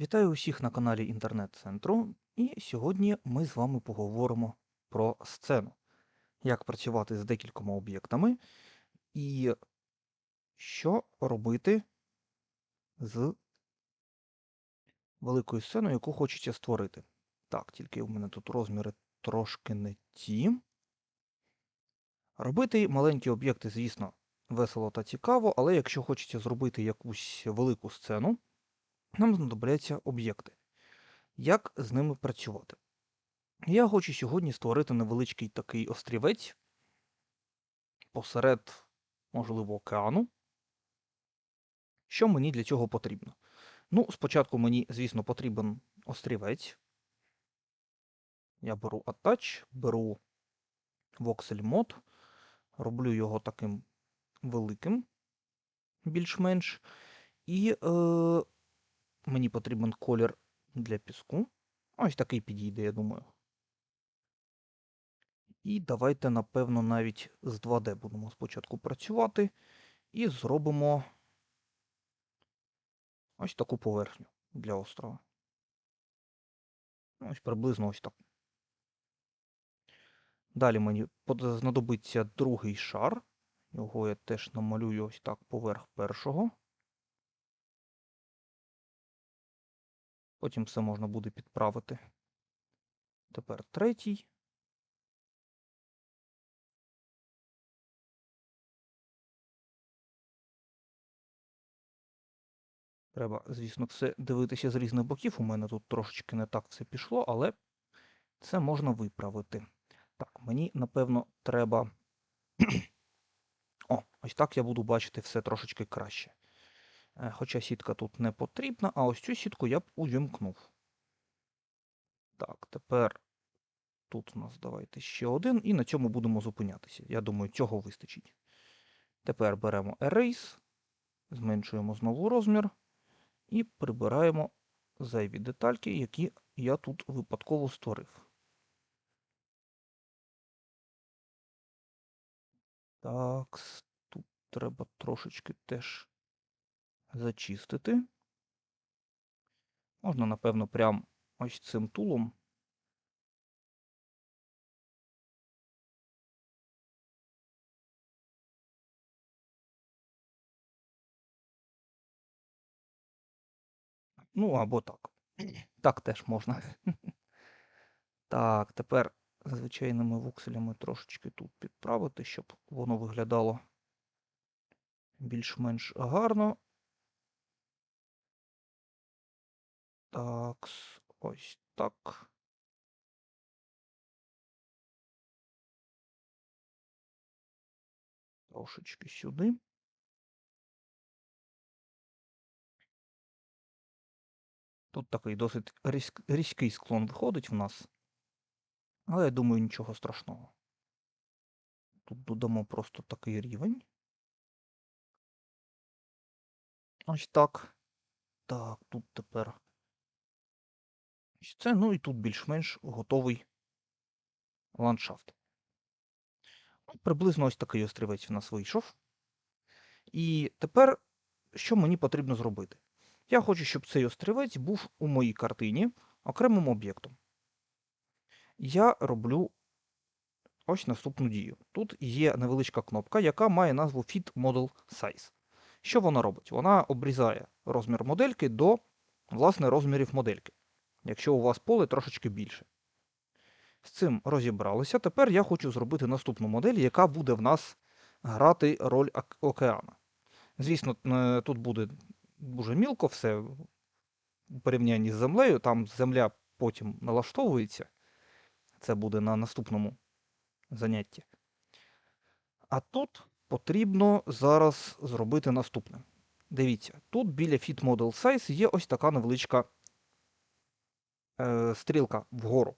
Вітаю усіх на каналі інтернет-центру, і сьогодні ми з вами поговоримо про сцену, як працювати з декількома об'єктами і що робити з великою сценою, яку хочеться створити. Так, тільки в мене тут розміри трошки не ті. Робити маленькі об'єкти, звісно, весело та цікаво, але якщо хочеться зробити якусь велику сцену, нам знадобляться об'єкти. Як з ними працювати? Я хочу сьогодні створити невеличкий такий острівець посеред, можливо, океану. Що мені для цього потрібно? Ну, спочатку мені, звісно, потрібен острівець. Я беру Attach, беру Voxel Mod, роблю його таким великим, більш-менш. І е, мені потрібен колір для піску. Ось такий підійде, я думаю. І давайте, напевно, навіть з 2D будемо спочатку працювати. І зробимо ось таку поверхню для острова. Ось приблизно ось так. Далі мені знадобиться другий шар. Його я теж намалюю ось так поверх першого. Потім все можна буде підправити. Тепер третій. Треба, звісно, все дивитися з різних боків. У мене тут трошечки не так все пішло, але це можна виправити. Так, мені, напевно, треба. О, ось так я буду бачити все трошечки краще. Е, Хоча сітка тут не потрібна, а ось цю сітку я б увімкнув. Так, тепер тут у нас давайте ще один, і на цьому будемо зупинятися. Я думаю, цього вистачить. Тепер беремо Erase, зменшуємо знову розмір і прибираємо зайві детальки, які я тут випадково створив. Так, тут треба трошечки теж зачистити. Можна, напевно, прям ось цим тулом. Ну, або так. Так теж можна. Так, тепер звичайними вукселями трошечки тут підправити, щоб воно виглядало більш-менш гарно. Так, ось так. Трошечки сюди. Тут такий досить різк- різкий склон виходить в нас. Але я думаю, нічого страшного. Тут додамо просто такий рівень. Ось так. Так, тут тепер це. Ну і тут більш-менш готовий ландшафт. Ну, приблизно ось такий острівець в нас вийшов. І тепер, що мені потрібно зробити? Я хочу, щоб цей острівець був у моїй картині окремим об'єктом. Я роблю ось наступну дію. Тут є невеличка кнопка, яка має назву Fit Model Size. Що вона робить? Вона обрізає розмір модельки до власне розмірів модельки, якщо у вас поле трошечки більше. З цим розібралися. Тепер я хочу зробити наступну модель, яка буде в нас грати роль океана. Звісно, е, тут буде дуже мілко все в порівнянні з землею. Там земля потім налаштовується. Це буде на наступному занятті. А тут потрібно зараз зробити наступне. Дивіться, тут біля Fit Model Size є ось така невеличка е, стрілка вгору.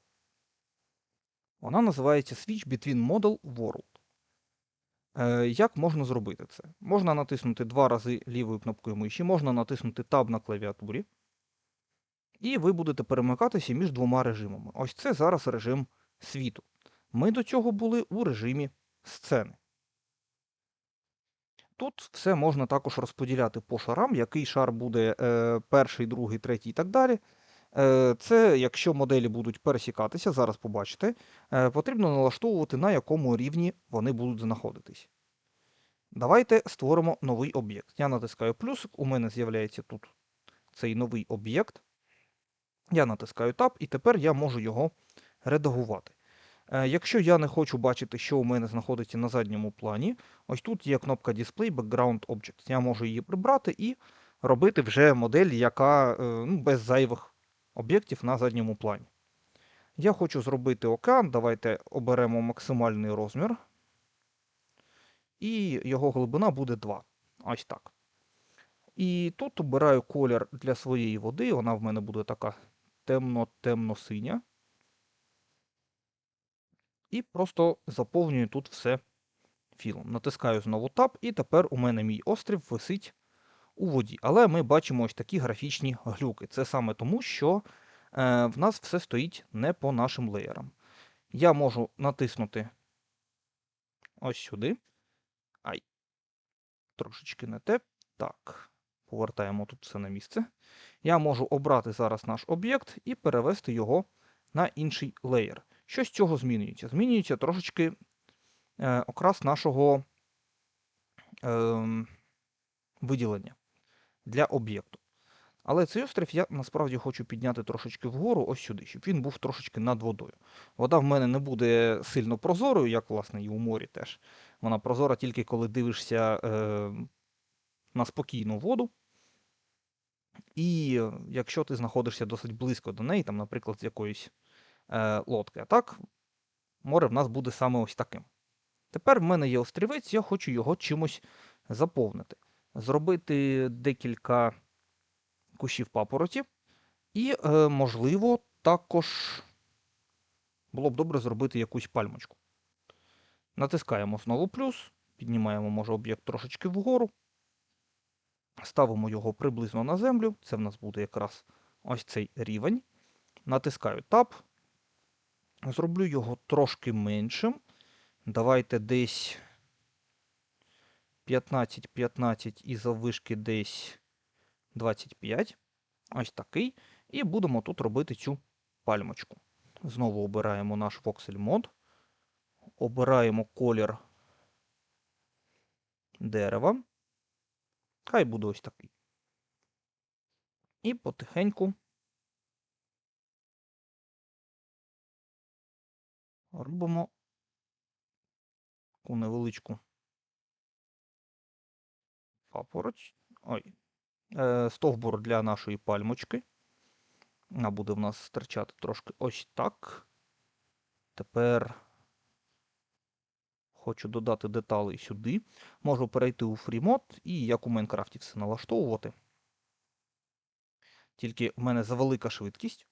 Вона називається Switch Between Model World. Е, як можна зробити це? Можна натиснути два рази лівою кнопкою миші, можна натиснути Tab на клавіатурі. І ви будете перемикатися між двома режимами. Ось це зараз режим світу. Ми до цього були у режимі сцени. Тут все можна також розподіляти по шарам, який шар буде е, перший, другий, третій і так далі. Е, Це якщо моделі будуть пересікатися, зараз побачите, е, потрібно налаштовувати, на якому рівні вони будуть знаходитись. Давайте створимо новий об'єкт. Я натискаю плюсик, у мене з'являється тут цей новий об'єкт. Я натискаю Tab, і тепер я можу його редагувати. Е, Якщо я не хочу бачити, що у мене знаходиться на задньому плані, ось тут є кнопка Display Background Object. Я можу її прибрати і робити вже модель, яка ну, без зайвих об'єктів на задньому плані. Я хочу зробити океан. Давайте оберемо максимальний розмір. І його глибина буде 2. Ось так. І тут обираю колір для своєї води. Вона в мене буде така темно-темно-синя. І просто заповнюю тут все філом. Натискаю знову Tab, і тепер у мене мій острів висить у воді. Але ми бачимо ось такі графічні глюки. Це саме тому, що е, в нас все стоїть не по нашим леєрам. Я можу натиснути ось сюди. Ай, трошечки не те. Так, повертаємо тут все на місце. Я можу обрати зараз наш об'єкт і перевести його на інший леєр. Що з цього змінюється? Змінюється трошечки е, окрас нашого е, виділення для об'єкту. Але цей острів я насправді хочу підняти трошечки вгору, ось сюди, щоб він був трошечки над водою. Вода в мене не буде сильно прозорою, як, власне, і у морі теж. Вона прозора тільки коли дивишся е, на спокійну воду. І якщо ти знаходишся досить близько до неї, там, наприклад, з якоїсь е, лодки. А так, море в нас буде саме ось таким. Тепер в мене є острівець, я хочу його чимось заповнити. Зробити декілька кущів папороті. І, е, можливо, також було б добре зробити якусь пальмочку. Натискаємо знову плюс, піднімаємо, може, об'єкт трошечки вгору. Ставимо його приблизно на землю. Це в нас буде якраз ось цей рівень. Натискаю Tab. Зроблю його трошки меншим. Давайте десь 15-15 і заввишки десь 25. Ось такий. І будемо тут робити цю пальмочку. Знову обираємо наш Voxel Mod. Обираємо колір дерева. Хай буде ось такий. І потихеньку робимо таку невеличку папороч. Ой, е, стовбур для нашої пальмочки. Вона буде в нас стирчати трошки ось так. Тепер хочу додати деталей сюди. Можу перейти у FreeMod і як у Майнкрафті все налаштовувати. Тільки в мене завелика швидкість.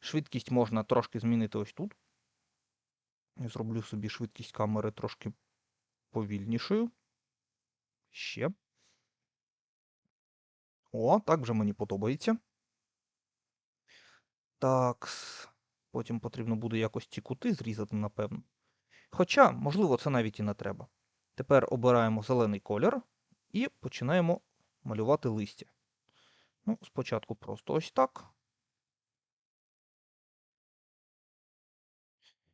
Швидкість можна трошки змінити ось тут. Я зроблю собі швидкість камери трошки повільнішою. Ще. О, так вже мені подобається. Так. Потім потрібно буде якось ці кути зрізати, напевно. Хоча, можливо, це навіть і не треба. Тепер обираємо зелений колір і починаємо малювати листя. Ну, спочатку просто ось так.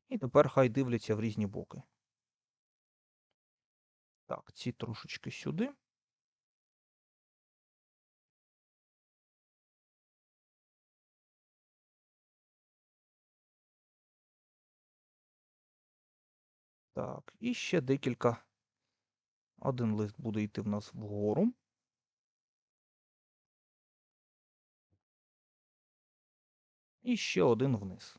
І тепер хай дивляться в різні боки. Так, ці трошечки сюди. Так, і ще декілька. Один лист буде йти в нас вгору. І ще один вниз.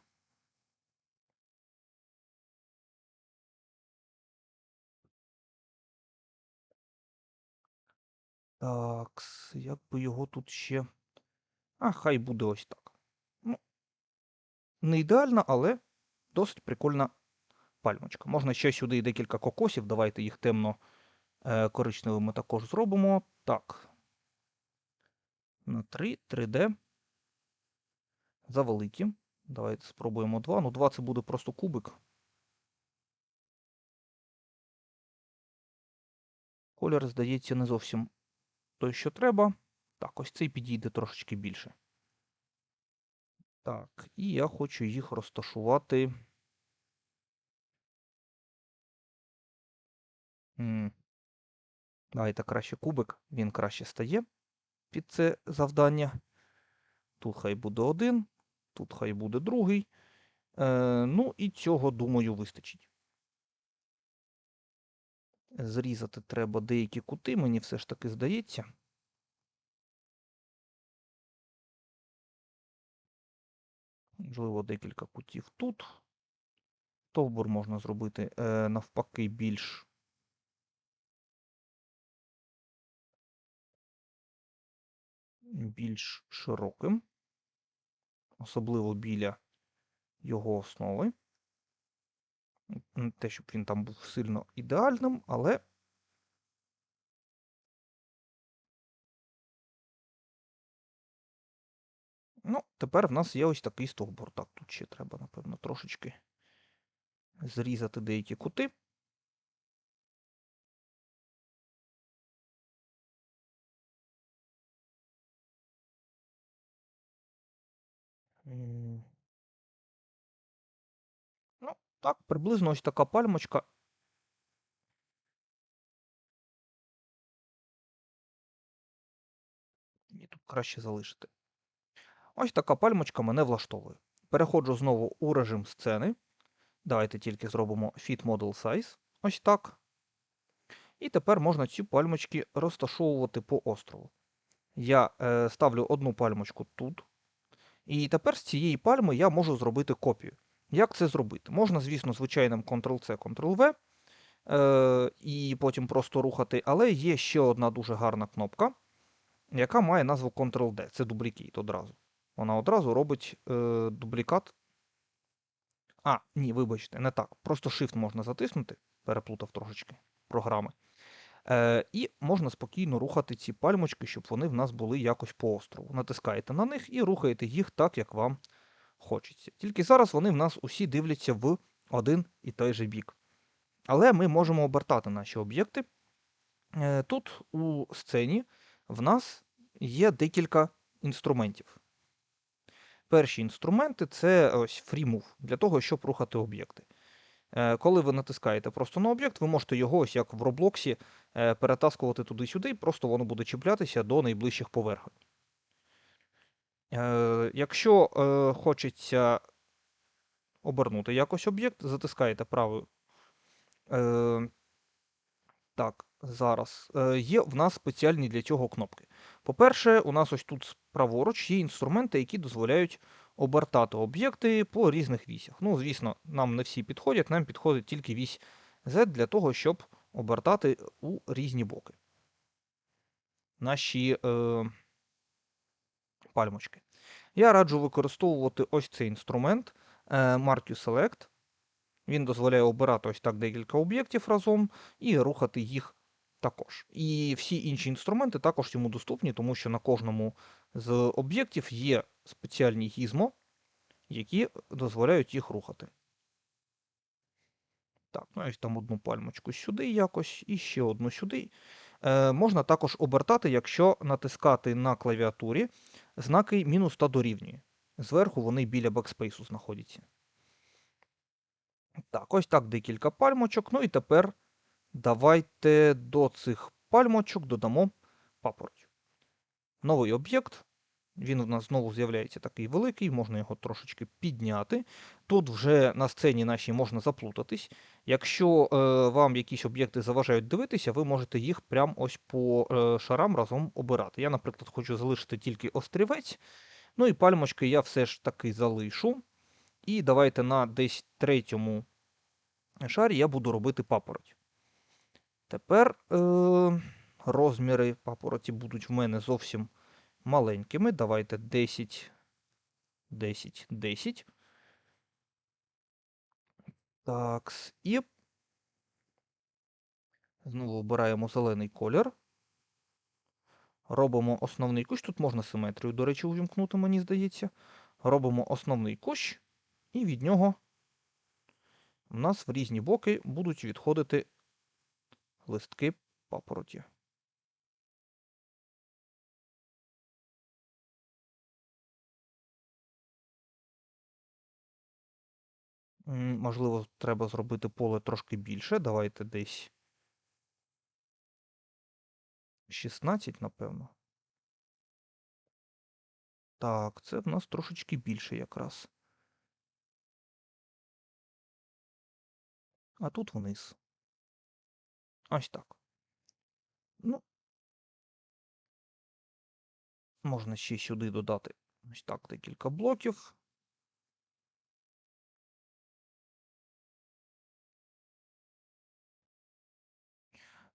Так, як би його тут ще. А, хай буде ось так. Ну, не ідеально, але досить прикольна пальмочка. Можна ще сюди декілька кокосів. Давайте їх темно е, коричневими також зробимо. Так. На 3, 3D. Завеликі. Давайте спробуємо 2. Ну, 2 це буде просто кубик. Колір, здається, не зовсім той, що треба. Так, ось цей підійде трошечки більше. Так, і я хочу їх розташувати. Давайте краще кубик, він краще стає під це завдання. Тут хай буде один, тут хай буде другий. Е, ну і цього, думаю, вистачить. Зрізати треба деякі кути, мені все ж таки здається. Можливо, декілька кутів тут. Стовбур можна зробити е, навпаки більш більш широким, особливо біля його основи. Не те, щоб він там був сильно ідеальним, але ну, тепер в нас є ось такий стовбур. Так, тут ще треба, напевно, трошечки зрізати деякі кути. Так, приблизно ось така пальмочка. І тут краще залишити. Ось така пальмочка мене влаштовує. Переходжу знову у режим сцени. Давайте тільки зробимо Fit Model Size. Ось так. І тепер можна ці пальмочки розташовувати по острову. Я е, ставлю одну пальмочку тут. І тепер з цієї пальми я можу зробити копію. Як це зробити? Можна, звісно, звичайним Ctrl-C, Ctrl-V, е, і потім просто рухати, але є ще одна дуже гарна кнопка, яка має назву Ctrl-D. Це дублікейт одразу. Вона одразу робить е, дублікат. А, ні, вибачте, не так. Просто Shift можна затиснути, переплутав трошечки програми. Е, І можна спокійно рухати ці пальмочки, щоб вони в нас були якось по острову. Натискаєте на них і рухаєте їх так, як вам хочеться. Тільки зараз вони в нас усі дивляться в один і той же бік. Але ми можемо обертати наші об'єкти. Е, Тут у сцені в нас є декілька інструментів. Перші інструменти це ось FreeMove, для того, щоб рухати об'єкти. Е, Коли ви натискаєте просто на об'єкт, ви можете його, ось як в Роблоксі, е, перетаскувати туди-сюди, і просто воно буде чіплятися до найближчих поверхонь. Е, Якщо е, хочеться обернути якось об'єкт, затискаєте правою. Е, Так, зараз. Є в нас спеціальні для цього кнопки. По-перше, у нас ось тут праворуч є інструменти, які дозволяють обертати об'єкти по різних вісях. Ну, звісно, нам не всі підходять, нам підходить тільки вісь Z для того, щоб обертати у різні боки. Наші е, пальмочки. Я раджу використовувати ось цей інструмент е, Select. Він дозволяє обирати ось так декілька об'єктів разом і рухати їх також. І всі інші інструменти також йому доступні, тому що на кожному з об'єктів є спеціальні гізмо, які дозволяють їх рухати. Так, ну ось там одну пальмочку сюди якось, і ще одну сюди. Е, можна також обертати, якщо натискати на клавіатурі знаки мінус та дорівнює. Зверху вони біля бекспейсу знаходяться. Так, ось так декілька пальмочок. Ну і тепер давайте до цих пальмочок додамо папороть. Новий об'єкт. Він у нас знову з'являється такий великий, можна його трошечки підняти. Тут вже на сцені нашій можна заплутатись. Якщо е, вам якісь об'єкти заважають дивитися, ви можете їх прямо ось по е, шарам разом обирати. Я, наприклад, хочу залишити тільки острівець. Ну і пальмочки я все ж таки залишу. І давайте на десь третьому шарі я буду робити папороть. Тепер е, розміри папороті будуть в мене зовсім маленькими. Давайте 10, 10, 10. Так, і знову обираємо зелений колір. Робимо основний кущ. Тут можна симетрію, до речі, увімкнути, мені здається. Робимо основний кущ, і від нього в нас в різні боки будуть відходити листки папороті. Можливо, треба зробити поле трошки більше. Давайте десь 16, напевно. Так, це в нас трошечки більше якраз. А тут вниз. Ось так. Ну, можна ще сюди додати ось так декілька блоків.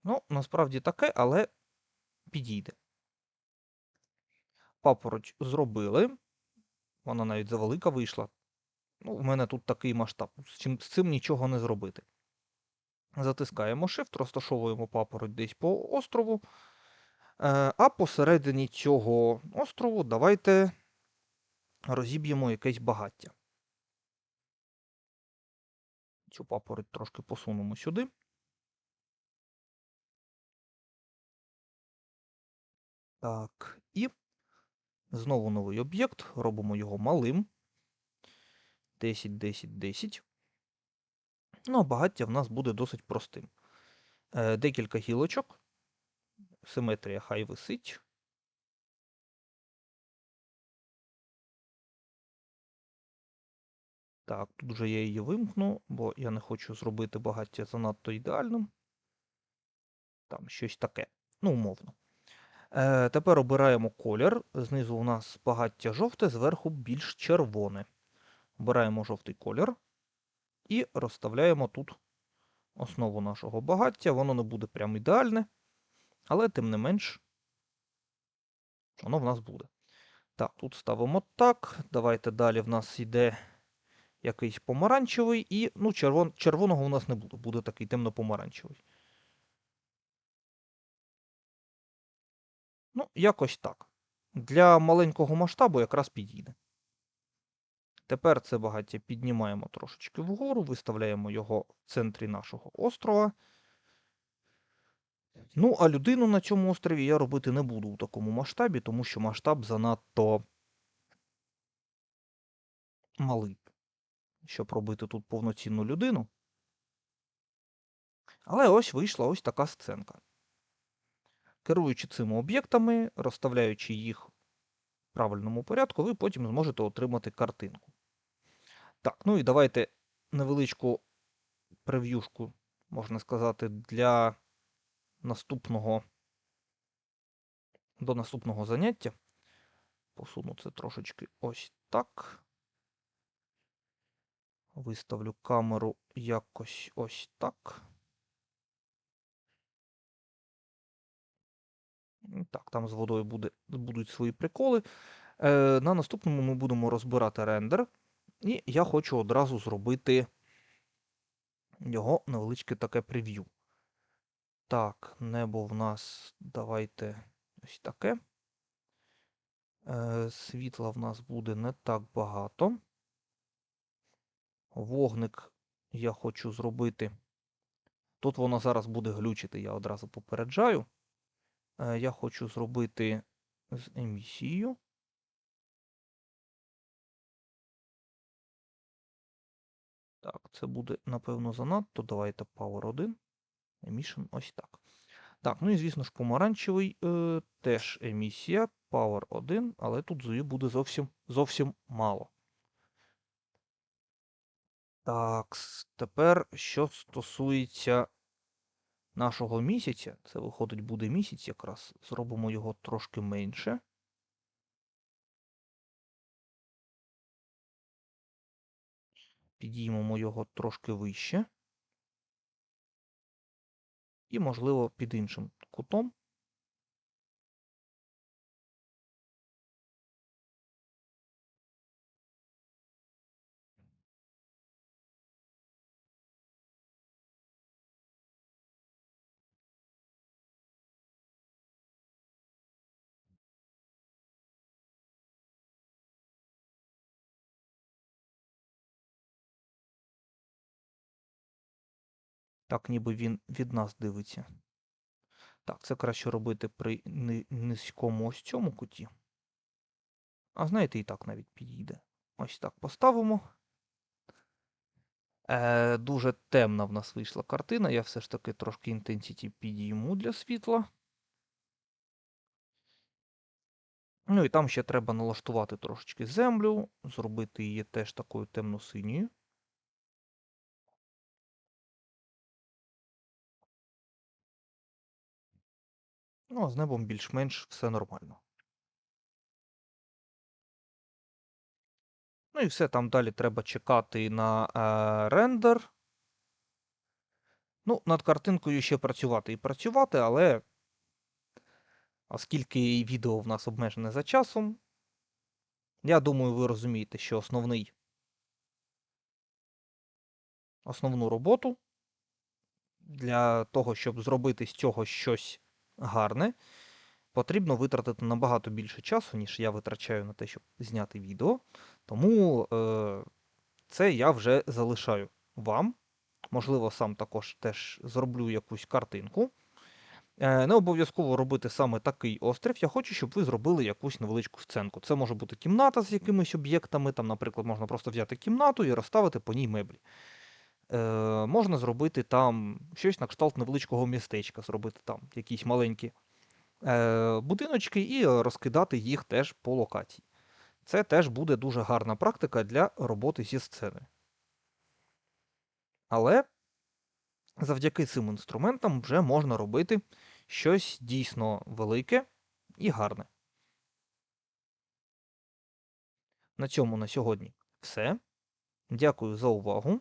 Ну, насправді таке, але підійде. Папороть зробили. Вона навіть завелика вийшла. Ну, в мене тут такий масштаб. З чим, з цим нічого не зробити. Затискаємо Shift, розташовуємо папороть десь по острову. Е, а посередині цього острову давайте розіб'ємо якесь багаття. Цю папороть трошки посунемо сюди. Так, і знову новий об'єкт. Робимо його малим. 10, 10, 10. Ну, а багаття в нас буде досить простим. Е, декілька гілочок. Симетрія хай висить. Так, тут вже я її вимкну, бо я не хочу зробити багаття занадто ідеальним. Там щось таке. Ну, умовно. Е, тепер обираємо колір. Знизу у нас багаття жовте, зверху більш червоне. Обираємо жовтий колір і розставляємо тут основу нашого багаття. Воно не буде прям ідеальне, але тим не менш, воно в нас буде. Так, тут ставимо так. Давайте далі в нас йде якийсь помаранчевий, і ну, червон, червоного у нас не буде, буде такий темно-помаранчевий. Ну, якось так. Для маленького масштабу якраз підійде. Тепер це багаття піднімаємо трошечки вгору, виставляємо його в центрі нашого острова. Ну, а людину на цьому острові я робити не буду у такому масштабі, тому що масштаб занадто малий, щоб робити тут повноцінну людину. Але ось вийшла ось така сценка. Керуючи цими об'єктами, розставляючи їх в правильному порядку, ви потім зможете отримати картинку. Так, ну і давайте невеличку прев'юшку, можна сказати, для наступного до наступного заняття. Посуну це трошечки ось так. Виставлю камеру якось ось так. Так, там з водою буде, будуть свої приколи. Е, На наступному ми будемо розбирати рендер. І я хочу одразу зробити його невеличке таке прев'ю. Так, небо в нас давайте ось таке. Е, Світла в нас буде не так багато. Вогник я хочу зробити. Тут воно зараз буде глючити, я одразу попереджаю. Е, Я хочу зробити з емісією. Так, це буде, напевно, занадто. Давайте Power 1. Emission ось так. Так, ну і звісно ж, помаранчевий е, теж емісія. Power 1, але тут зої буде зовсім зовсім мало. Так, тепер, що стосується нашого місяця, це виходить буде місяць якраз. Зробимо його трошки менше. Підіймемо його трошки вище. І, можливо, під іншим кутом. Так, ніби він від нас дивиться. Так, це краще робити при низькому ось цьому куті. А знаєте, і так навіть підійде. Ось так поставимо. Е, дуже темна в нас вийшла картина. Я все ж таки трошки інтенсіті підійму для світла. Ну і там ще треба налаштувати трошечки землю, зробити її теж такою темно-синьою. Ну, а з небом більш-менш все нормально. Ну і все, там далі треба чекати на е, рендер. Ну, над картинкою ще працювати і працювати, але оскільки відео в нас обмежене за часом, я думаю, ви розумієте, що основний, основну роботу для того, щоб зробити з цього щось гарне, потрібно витратити набагато більше часу, ніж я витрачаю на те, щоб зняти відео. Тому е, це я вже залишаю вам. Можливо, сам також теж зроблю якусь картинку. Е, Не обов'язково робити саме такий острів. Я хочу, щоб ви зробили якусь невеличку сценку. Це може бути кімната з якимись об'єктами. Там, наприклад, можна просто взяти кімнату і розставити по ній меблі. Е, Можна зробити там щось на кшталт невеличкого містечка, зробити там якісь маленькі е, будиночки і розкидати їх теж по локації. Це теж буде дуже гарна практика для роботи зі сценою. Але завдяки цим інструментам вже можна робити щось дійсно велике і гарне. На цьому на сьогодні все. Дякую за увагу